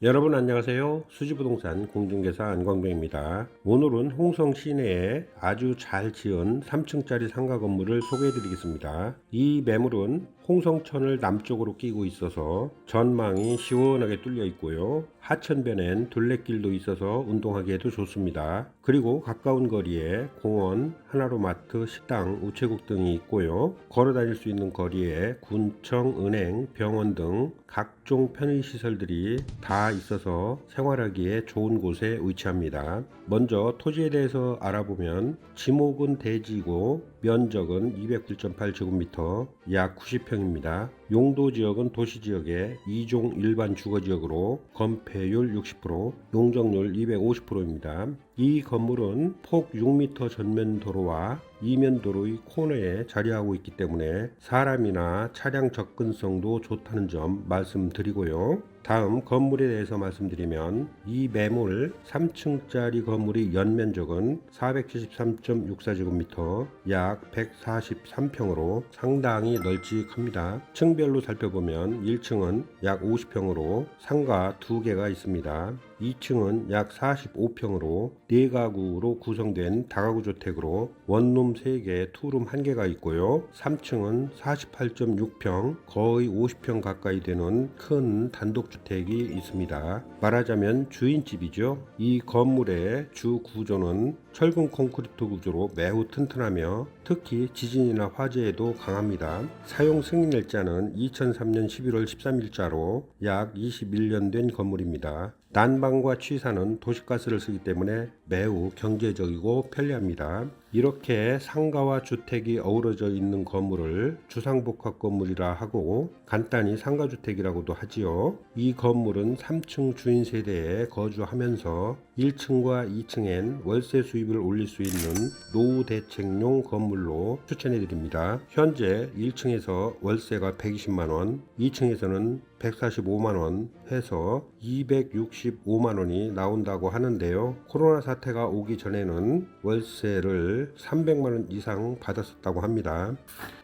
여러분 안녕하세요. 수지부동산 공중개사 안광배입니다. 오늘은 홍성 시내에 아주 잘 지은 3층짜리 상가 건물을 소개해 드리겠습니다. 이 매물은 홍성천을 남쪽으로 끼고 있어서 전망이 시원하게 뚫려 있고요. 하천변엔 둘레길도 있어서 운동하기에도 좋습니다. 그리고 가까운 거리에 공원, 하나로마트, 식당, 우체국 등이 있고요. 걸어 다닐 수 있는 거리에 군청, 은행, 병원 등 각종 편의시설들이 다 있어서 생활하기에 좋은 곳에 위치합니다. 먼저 토지에 대해서 알아보면 지목은 대지고 면적은 209.8제곱미터 약 90평입니다. 용도 지역은 도시 지역의 2종 일반 주거 지역으로 건폐 율 60%, 용적률 250%입니다. 이 건물은 폭 6m 전면 도로와 이면 도로의 코너에 자리하고 있기 때문에 사람이나 차량 접근성도 좋다는 점 말씀드리고요. 다음 건물에 대해서 말씀드리면 이 매물 3층짜리 건물의 연면적은 473.64제곱미터 약 143평으로 상당히 널찍합니다. 층별로 살펴보면 1층은 약 50평으로 상가 2개가 있습니다. 2층은 약 45평으로 4가구로 구성된 다가구 주택으로 원룸 3개, 투룸 1개가 있고요. 3층은 48.6평, 거의 50평 가까이 되는 큰 단독주택이 있습니다. 말하자면 주인집이죠. 이 건물의 주 구조는 철근 콘크리트 구조로 매우 튼튼하며 특히 지진이나 화재에도 강합니다. 사용 승인 날짜는 2003년 11월 13일자로 약 21년 된 건물입니다. 난방과 취사는 도시가스를 쓰기 때문에 매우 경제적이고 편리합니다. 이렇게 상가와 주택이 어우러져 있는 건물을 주상복합 건물이라 하고 간단히 상가주택이라고도 하지요. 이 건물은 3층 주인 세대에 거주하면서 1층과 2층엔 월세 수입을 올릴 수 있는 노후 대책용 건물로 추천해 드립니다. 현재 1층에서 월세가 120만 원, 2층에서는 145만 원 해서 265만 원이 나온다고 하는데요. 코로나 사태가 오기 전에는 월세를 300만 원 이상 받았었다고 합니다.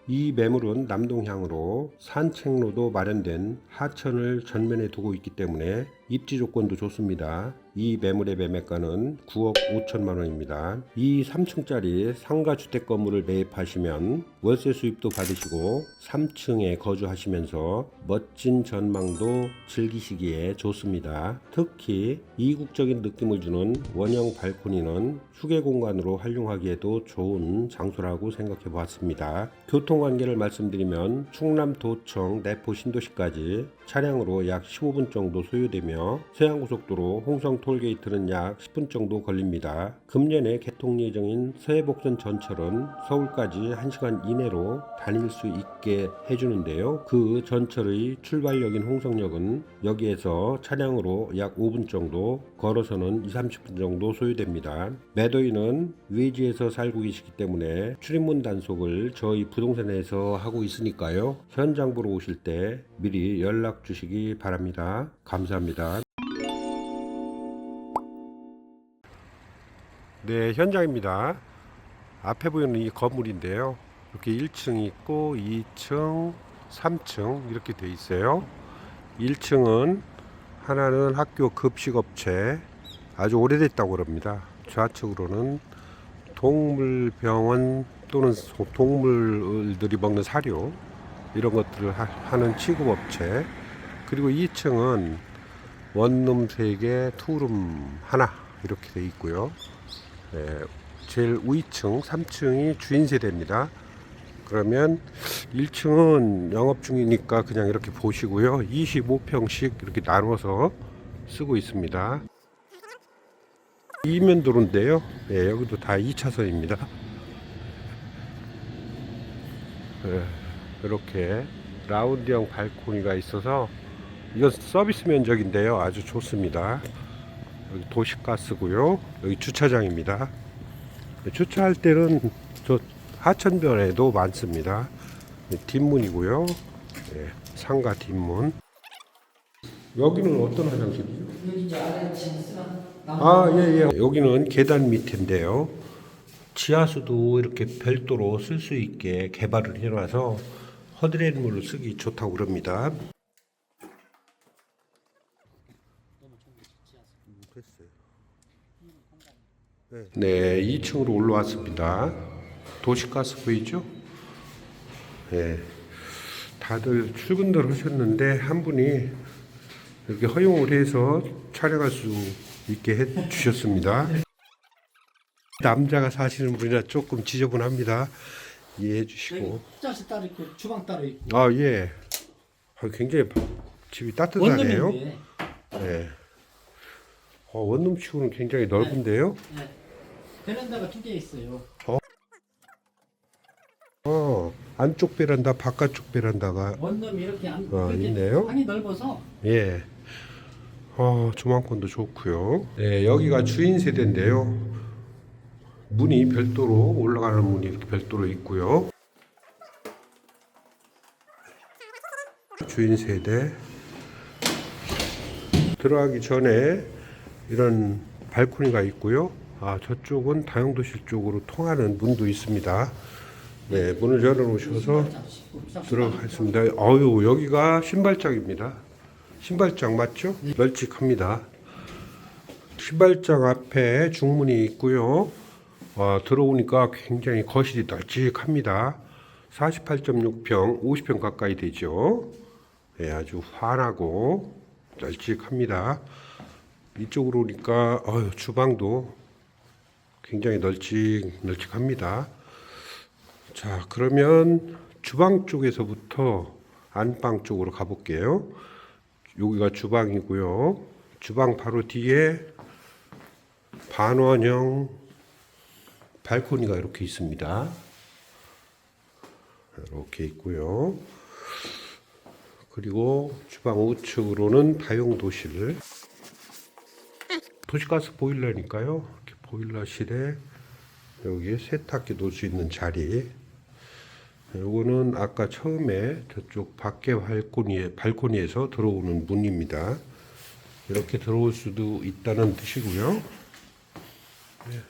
이 매물은 남동향으로 산책로도 마련된 하천을 전면에 두고 있기 때문에 입지 조건도 좋습니다. 이 매물의 매매가는 9억 5천만 원입니다. 이 3층짜리 상가 주택 건물을 매입하시면 월세 수입도 받으시고 3층에 거주하시면서 멋진 전망도 즐기시기에 좋습니다. 특히 이국적인 느낌을 주는 원형 발코니는 휴게 공간으로 활용하기에도 좋은 장소라고 생각해 보았습니다. 교통 관계를 말씀드리면 충남도청 내포 신도시까지 차량으로 약 15분 정도 소요되며 서해안고속도로 홍성 톨게이트는 약 10분 정도 걸립니다. 금년에 개통 예정인 서해복선 전철은 서울까지 1시간 이내로 다닐 수 있게 해주는데요. 그 전철의 출발역인 홍성역은 여기에서 차량으로 약 5분 정도 걸어서는 2, 30분 정도 소요됩니다. 매도인은 외지에서 살고 계시기 때문에 출입문 단속을 저희 부동산에서 하고 있으니까요. 현장 보러 오실 때 미리 연락 주시기 바랍니다. 감사합니다. 네, 현장입니다. 앞에 보이는 이 건물인데요. 이렇게 1층 있고 2층, 3층 이렇게 돼 있어요. 1층은 하나는 학교 급식업체 아주 오래됐다고 그럽니다. 좌측으로는 동물병원 또는 소- 동물들이 먹는 사료 이런 것들을 하- 하는 취급업체 그리고 2층은 원룸 3개, 투룸 하나 이렇게 돼 있고요. 네, 제일 위층 3층이 주인 세대입니다. 그러면 1층은 영업 중이니까 그냥 이렇게 보시고요. 25평씩 이렇게 나눠서 쓰고 있습니다. 이면 도로인데요. 네, 여기도 다 2차선입니다. 이렇게 라운드형 발코니가 있어서 이건 서비스 면적인데요. 아주 좋습니다. 여기 도시가스고요. 여기 주차장입니다. 네, 주차할 때는 저 하천변에도 많습니다. 네, 뒷문이고요. 네, 상가 뒷문. 여기는 어떤 화장실이죠? 아, 예, 예. 여기는 계단 밑인데요. 지하수도 이렇게 별도로 쓸 수 있게 개발을 해놔서 허드렛물로 쓰기 좋다고 그럽니다. 음, 됐어요. 네, 2층으로 올라왔습니다. 도시가스 보이죠? 네. 다들 출근들 하셨는데 한 분이 이렇게 허용을 해서 촬영할 수 있게 해 주셨습니다. 남자가 사시는 분이라 조금 지저분합니다. 이해해 주시고. 짜시 따로 있고 주방 따로 있고 아, 예. 아, 굉장히 집이 따뜻하네요. 원룸인데 네. 어, 원룸 치고는 굉장히 넓은데요. 네. 베란다가 두 개 있어요. 어, 안쪽 베란다, 바깥쪽 베란다가 원룸이 이렇게 안 아, 있네요. 방이 넓어서 예. 어, 조망권도 좋고요. 네, 여기가 주인 세대인데요. 문이 별도로 올라가는 문이 이렇게 별도로 있고요. 주인 세대 들어가기 전에 이런 발코니가 있고요. 아, 저쪽은 다용도실 쪽으로 통하는 문도 있습니다. 네, 문을 열어 놓으셔서 들어가겠습니다. 어유 여기가 신발장입니다. 신발장 맞죠? 널찍합니다. 신발장 앞에 중문이 있고요. 어, 들어오니까 굉장히 거실이 널찍합니다. 48.6평, 50평 가까이 되죠. 네, 아주 환하고 널찍합니다. 이쪽으로 오니까 어휴, 주방도 굉장히 널찍 널찍합니다. 자, 그러면 주방 쪽에서부터 안방 쪽으로 가볼게요. 여기가 주방이고요. 주방 바로 뒤에 반원형 발코니가 이렇게 있습니다. 이렇게 있고요. 그리고 주방 우측으로는 다용도실. 도시가스 보일러니까요. 이렇게 보일러실에 여기에 세탁기 놓을 수 있는 자리. 요거는 아까 처음에 저쪽 밖에 발코니에 발코니에서 들어오는 문입니다. 이렇게 들어올 수도 있다는 뜻이고요. 네.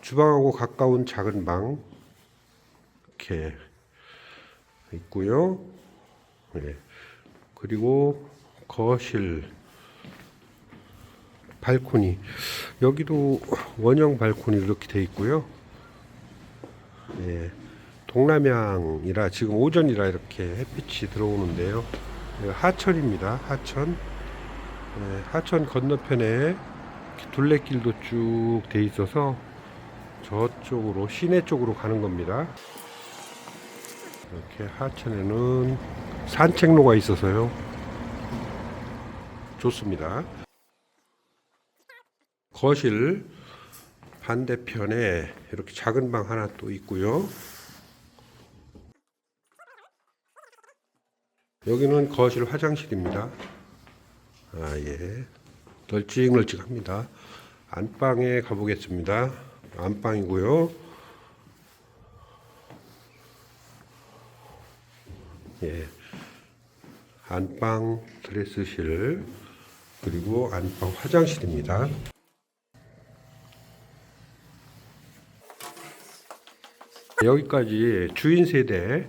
주방하고 가까운 작은 방 이렇게 있고요. 네. 그리고 거실 발코니 여기도 원형 발코니 이렇게 돼 있고요. 네. 동남향이라 지금 오전이라 이렇게 햇빛이 들어오는데요. 네, 하천입니다. 하천. 네, 하천 건너편에 둘레길도 쭉 돼 있어서 저쪽으로 시내 쪽으로 가는 겁니다. 이렇게 하천에는 산책로가 있어서요. 좋습니다. 거실 반대편에 이렇게 작은 방 하나 또 있고요. 여기는 거실 화장실입니다. 아, 예. 널찍널찍합니다. 안방에 가보겠습니다. 안방이고요. 예. 안방 드레스실 그리고 안방 화장실입니다. 여기까지 주인 세대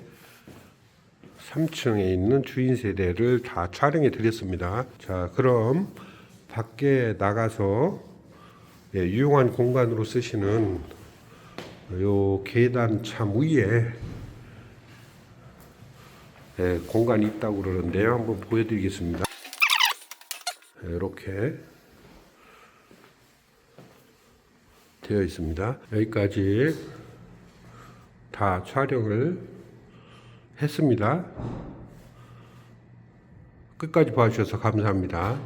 3층에 있는 주인 세대를 다 촬영해 드렸습니다. 자, 그럼 밖에 나가서 예, 유용한 공간으로 쓰시는 요 계단 참 위에 예, 공간이 있다고 그러는데요. 한번 보여드리겠습니다. 예, 이렇게 되어 있습니다. 여기까지 다 촬영을 했습니다. 끝까지 봐주셔서 감사합니다.